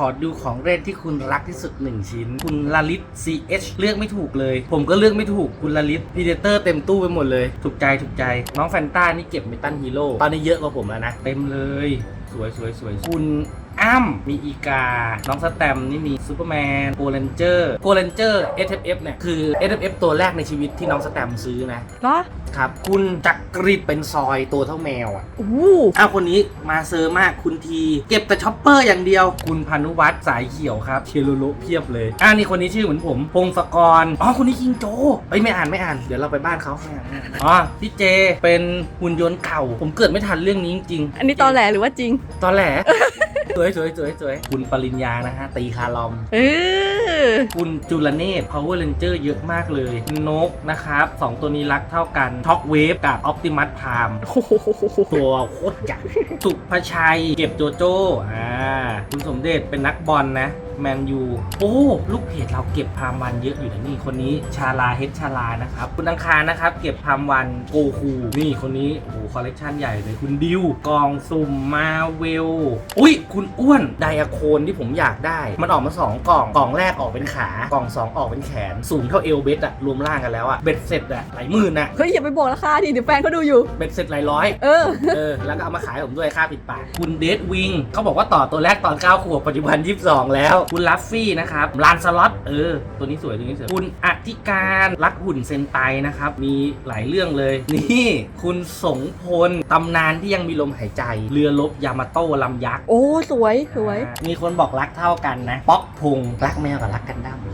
ขอดูของเล่นที่คุณรักที่สุดหนึ่งชิ้น คุณลลิต CH เลือกไม่ถูกเลย ผมก็เลือกไม่ถูกคุณลลิตพีเดเตอร์เต็มตู้ไปหมดเลย ถูกใจถูกใจ น้องแฟนต้านี่เก็บเมตันฮีโร่ตอนนี้เยอะกว่าผมแล้วนะ เต็มเลย สวยสวยสวยคุณ อ้ำมีอีกา น้องสแตมนี่มีซูเปอร์แมนโกเลนเจอร์โกเลนเจอร์ SFF เนี่ย คือ SFF ตัวแรกในชีวิตที่น้องสแตมซื้อนะ เหรอครับ คุณจักริดเป็นซอยตัวเท่าแมวอะโอ้โหอ้าวคนนี้มาเซอร์มากคุณที เก็บแต่ช็อปเปอร์อย่างเดียว คุณพานุวัฒน์สายเขียวครับเคโลโลเพียบเลยอ่านี่คนนี้ชื่อเหมือนผม พงศกรอ๋อคนนี้คิงโจเอ้ยไม่อ่านไม่อ่านเดี๋ยวเราไปบ้านเขาไม่อ่านไม่อ่านอ๋อพี่เจเป็นหุ่นยนต์เก่า ผมเกิดไม่ทันเรื่องนี้จริงๆอันนี้ตอนแหลหรือว่าจริง ตอนแหล สวยสวยสวยสวยคุณปริญญานะฮะ ตีคาลอม เออ คุณจุลเนต Power Ranger เยอะมากเลยนกนะครับสองตัวนี้รักเท่ากันท็อกเวฟกับ Optimus Prime โอ้โหตัวโคตรใหญ่สุภชัยเก็บโจโจ้อ่าคุณสมเด็จเป็นนักบอลนะ แมนยูโอ้ลูกเพจเราเก็บพามวันเยอะอยู่นะนี่คนนี้ชาลาเฮดชาลานะครับคุณอังคารนะครับ เก็บพามวันโกคูนี่คนนี้โอ้โหคอลเลกชันใหญ่เลยคุณดิวกองสุ่มมาเวลอุ้ยคุณอ้วนไดอะโคนที่ผมอยากได้ มันออกมา 2 กล่องกล่องแรกออกเป็นขากล่อง 2 ออกเป็นแขนสูงเท่าเอวเบสอะรวมร่างกันแล้วอะเบ็ดเสร็จอะหลายหมื่นอะเฮ้ยอย่าไปบอกราคาดิเดี๋ยวแฟนเขาดูอยู่เบ็ดเสร็จหลายร้อยเออเออแล้วก็เอามาขายผมด้วยค่าปิดปากคุณเดดวิงเขาบอกว่าต่อตัวแรกตอน9ขวบปัจจุบัน 22 แล้วคุณลัฟฟี่นะครับลานสล็อตเออ ตัวนี้สวยตัวนี้สวยคุณอธิการรักหุ่นเซนไตนะครับ มีหลายเรื่องเลย นี่คุณสงพลตำนานที่ยังมีลมหายใจ เรือรบยามาโต้ลำยักษ์โอ้ สวยสวยอ่ามีคนบอกรักเท่ากันนะ ป๊อกพุงรักแมวกับรักกันดั้มโอ้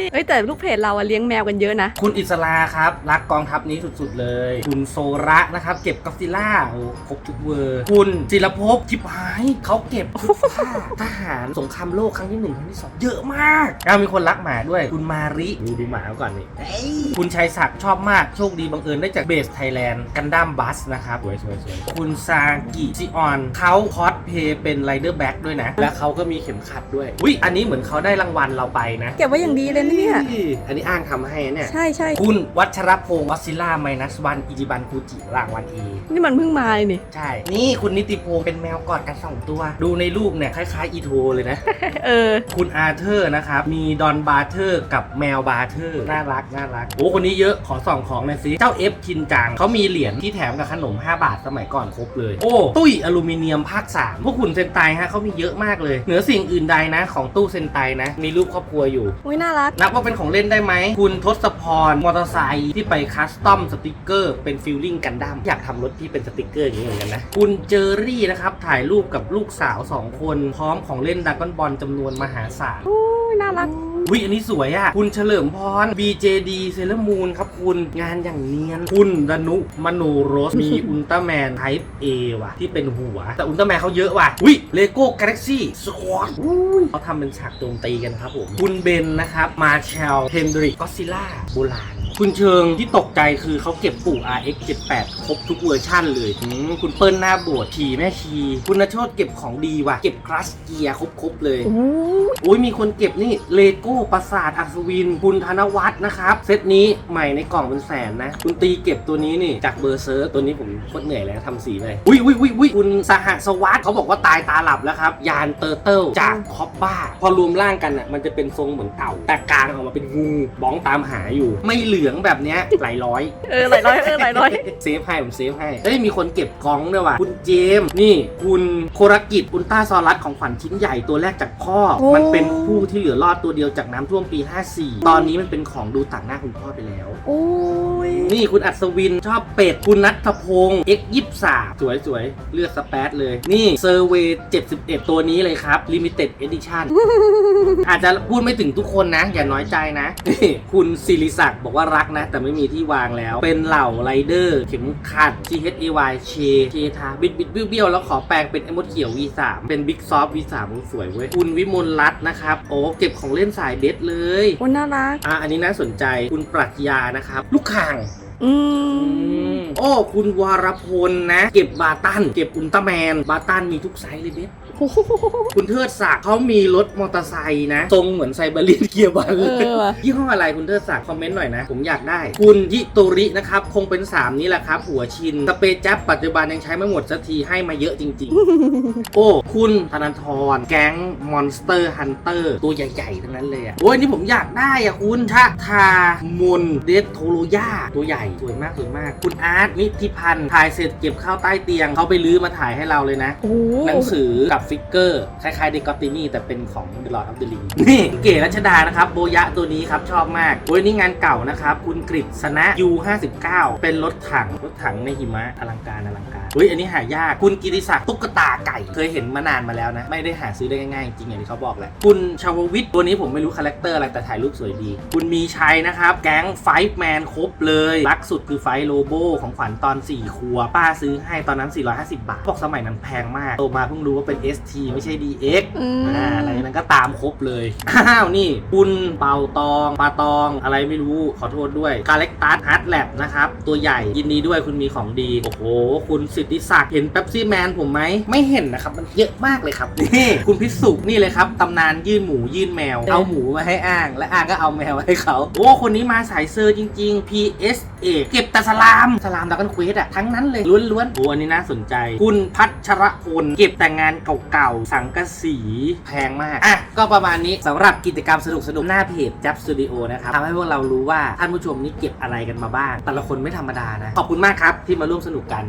ยเอ้ยแต่ลูกเพจเราอะเลี้ยงแมวกันเยอะนะ คุณอิสราครับ รักกองทัพนี้สุดๆเลย คุณโซระนะครับ เก็บกอซิล่าโอ้ครบทุกเวอร์ คุณศิลภพชิบหายเขาเก็บทุกภาคทหารสงครามโลกครั้งที่หนึ่งครั้งที่สองเยอะมากอ้าวมีคนรักหมาด้วยคุณมาริดูดูหมาก่อนนี่เอ้ยคุณชัยศักดิ์ชอบมากโชคดีบังเอิญได้จากเบสไทยแลนด์กันดั้มบัสนะครับสวยสวยสวยคุณซากิซิออนเขาคอสเพย์เป็นไรเดอร์แบ็กด้วยนะ และเขาก็มีเข็มขัดด้วยอุ้ยอันนี้เหมือนเขาได้รางวัลเราไปนะ เก็บไว้อย่างดีเลยนะเนี่ย อันนี้อ้างทำให้เนี่ย ใช่ใช่คุณวัชรพงศ์วัซิล่าไมนัสวันอิจิบันคูจิรางวัลเอ นี่มันเพิ่งมาเลยนี่ ใช่ นี่คุณนิติพงศ์เป็นแมวกอดกันสองตัว ดูในรูปเนี่ยคล้ายๆอีโทเลยนะ เออ คุณอาเธอร์นะครับ มีดอนบาร์เทอร์กับแมวบาร์เทอร์ น่ารัก น่ารัก โอ้ คนนี้เยอะ ขอส่องของหน่อยสิ เจ้าเอฟชินจังเขามีเหรียญที่แถมกับขนม 5 บาทสมัยก่อนครบเลย โอ้ ตุ้ยอลูมิเนียมภาค 3 พวกคุณเซนไตฮะเขามีเยอะมากเลย เหนือสิ่งอื่นใดนะ ของตู้เซนไตนะ มีรูปครอบครัวอยู่โอ้ยน่ารักนับว่าเป็นของเล่นได้ไหม คุณทศพรมอเตอร์ไซค์ที่ไปคัสตอมสติกเกอร์เป็นฟิลลิ่งกันดั้มอยากทำรถที่เป็นสติกเกอร์อย่างนี้เหมือนกันนะ คุณเจอรี่นะครับ ถ่ายรูปกับลูกสาว 2 คน พร้อมของเล่นดักอนบอลจำนวนมหาศาลโอ้น่ารัก วิอันนี้สวยอะ่ะ คุณเฉลิมพร BJD เซเลมูนครับคุณงานอย่างเนียน คุณดนุมโนโรส มีอุลตร้าแมนไทป์ A ว่ะ ที่เป็นหัว แต่อุลตร้าแมนเขาเยอะว่ะวิเลโก้กาแล็กซี่สควอตเขาทำเป็นฉากโจมตีกันครับผม คุณเบนนะครับ มาเชลเฮนดริกก็ซิล่าโบราณ คุณเชิงที่ตกใจคือเขาเก็บปู่ RX 78ครบทุกเวอร์ชั่นเลยอืมคุณเปิ้ลหน้าโบดทีแม่ชี คุณนโชตเก็บของดีว่ะ เก็บคลัสเกียร์ครบๆเลยโอ้ยอุ้ยมีคนเก็บนี่เลโก้ปราสาทอัศวิน คุณธนวัฒน์นะครับ เซตนี้ใหม่ในกล่องเป็นแสนนะ คุณตีเก็บตัวนี้นี่ จากเบอร์เซอร์ตัวนี้ผมโคตรเหนื่อยเลยนะทำสีเลยอุ้ยอุ้ยอุ้ยอุ้ยคุณสหสวัสดิ์เขาบอกว่าตายตาหลับแล้วครับ ยานเตอร์เติลจากคอปบ้า พอรวมร่างกันอะมันจะเป็นทรงเหมือนเต่า แต่กลางออกมาเป็นงูบ้องตามหาอยู่ ไม่เหลืองแบบเนี้ยหลายร้อย เออหลายร้อยเออหลายร้อย เซฟให้ผมเซฟให้เอ้ยมีคนเก็บกล้องด้วยว่ะคุณเจมส์นี่ คุณโครกิจอุลตราซอรัสของขวัญชิ้นใหญ่ตัวแรกจากพ่อ โอ้ มันเป็นผู้ที่เหลือรอดตัวเดียวจากน้ำท่วมปี 54 ตอนนี้มันเป็นของดูต่างหน้าคุณพ่อไปแล้ว โอ้ยนี่คุณอัศวินชอบเป็ด คุณนัทพงศ์ X 2 3สวยสวยๆ เลือดสเปซเลย นี่เซอร์เวย์71 ตัวนี้เลยครับ Limited Edition อาจจะพูดไม่ถึงทุกคนนะ อย่าน้อยใจนะนี่คุณศิริศักดิ์บอกว่ารักนะ แต่ไม่มีที่วางแล้ว เป็นเหล่าไรเดอร์เข็มขัด G H A Y เชเชทาบิดบิดเบี้ยวๆแล้วขอแปลงเป็นเอมดเขียว V3 เป็นบิ๊กซอฟ V3 สวยเว้ยคุณวิมลรัตน์นะครับ โอ้เก็บของเล่นสายเด็ดเลยโอ้น่ารักอะอันนี้น่าสนใจคุณปรัชญานะครับ ลูกข่าง อืม โอ้คุณวรพลนะ เก็บบาตัน เก็บอุลตร้าแมน บาตันมีทุกไซส์เลยเบสโอ้โหคุณเทิดศักดิ์เขามีรถมอเตอร์ไซค์นะ ทรงเหมือนไซเบอรีนเกียร์บันเออว่ะ ยี่ห้ออะไรคุณเทิดศักดิ์คอมเมนต์หน่อยนะ ผมอยากได้ คุณยิโตรินะครับ คงเป็น 3 นี้แหละครับ หัวชินสเปรย์แจ๊บปัจจุบันยังใช้ไม่หมดสักทีให้มาเยอะจริง ๆ โอ้ คุณธนาธรแก๊งมอนสเตอร์ฮันเตอร์ตัวใหญ่ๆทั้งนั้นเลยอะโอ้ยนี่ผมอยากได้อะคุณชะทามนเดทโทโรยาตัวใหญ่สวยมากสวยมาก คุณอาร์ตนิติพันธ์ถ่ายเสร็จเก็บเข้าใต้เตียงเขาไปลื้อมาถ่ายให้เราเลยนะ โอ้โหหนังสือกับฟิกเกอร์ คล้ายๆเดกอตตินี่แต่เป็นของ The Lord of the Ring นี่เก๋รัชดานะครับ โบยะตัวนี้ครับ ชอบมากโอ้ยนี่งานเก่านะครับ คุณกฤษณะ U59 เป็นรถถังรถถังในหิมะอลังการอลังการ เฮ้ยอันนี้หายาก คุณกิติศักดิ์ตุ๊กตาไก่ เคยเห็นมานานมาแล้วนะ ไม่ได้หาซื้อได้ง่ายๆ จริงอย่างที่เขาบอกแหละ คุณชาววิทย์ตัวนี้ผมไม่รู้คาแรคเตอร์อะไรแต่ถ่ายรูปสวยดี คุณมีชัยนะครับ แก๊งไฟแมนครบเลย รักสุดคือไฟโลโบของขวัญตอน 4 ครัว ป้าซื้อให้ตอนนั้น 450 บาท บอกสมัยนั้นแพงมาก โตมาเพิ่งรู้ว่าเป็น ST ไม่ใช่ DX อืม อ่าอะไรนั้นก็ตามครบเลย อ้าวนี่คุณเป่าตองปลาตองอะไรไม่รู้ขอโทษด้วย กาเล็กตัสฮาร์ดแลบนะครับ ตัวใหญ่ยินดีด้วยคุณมีของดี โอ้โห คุณสิทธิศักดิ์เห็นเป๊ปซี่แมนผมไหมไม่เห็นนะครับมันเยอะมากเลยครับนี่คุณพิสุนี่เลยครับตำนานยื่นหมูยื่นแมว เอาหมูมาให้อ้าง และอ้างก็เอาแมวให้เขาโอ้คนนี้มาสายเซอร์จริง ๆ PSA เก็บแต่สลามสลามดักกันเควสอะทั้งนั้นเลยล้วนๆโอ้อันนี้น่าสนใจ คุณพัชรพลเก็บแต่งานเก่าๆสังกะสีแพงมากอะก็ประมาณนี้สำหรับกิจกรรมสนุกๆหน้าเพจจับสตูดิโอนะครับทำให้พวกเรารู้ว่าท่านผู้ชมนี่เก็บอะไรกันมาบ้าง แต่ละคนไม่ธรรมดานะ ขอบคุณมากครับที่มาร่วมสนุกกัน